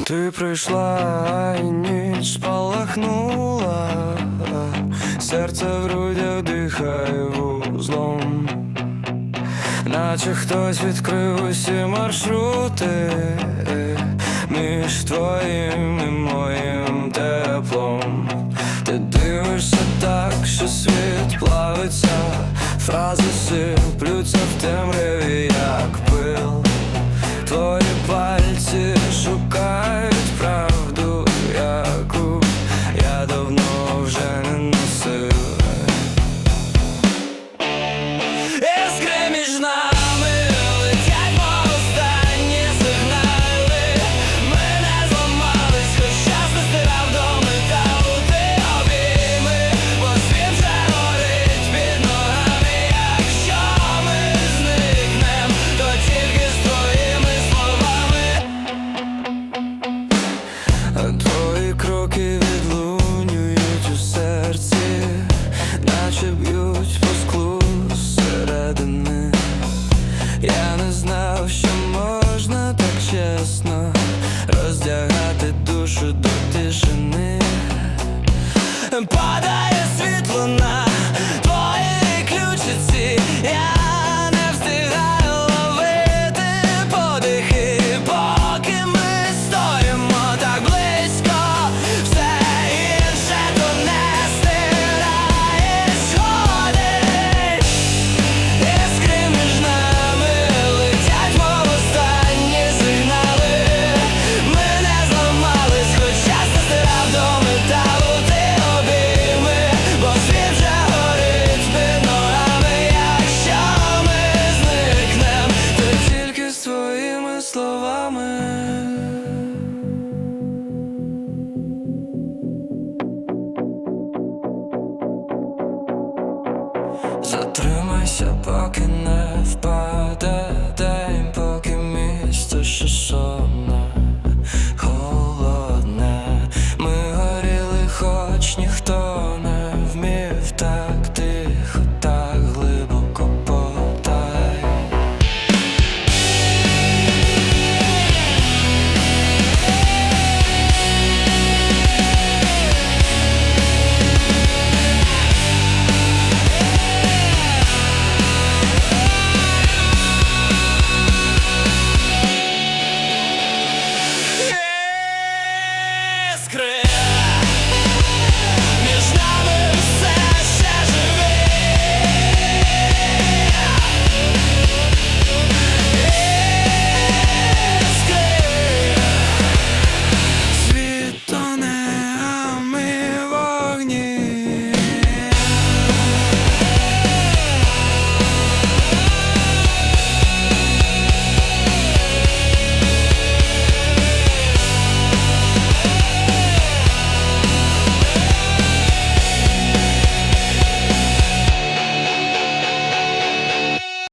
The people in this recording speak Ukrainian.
Ти прийшла і ніч спалахнула, серце в грудях дихає вузлом, наче хтось відкрив усі маршрути між твоїм і моїм теплом. Ти дивишся так, що світ плавиться, фрази сиплються в темряві. думав, що можна так чесно роздягати душу до тишини. Падає світло на твої ключиці. Я Затримайся, поки не впаде день, поки місто ще сонне, холодне, ми горіли, хоч ніхто не вмів так.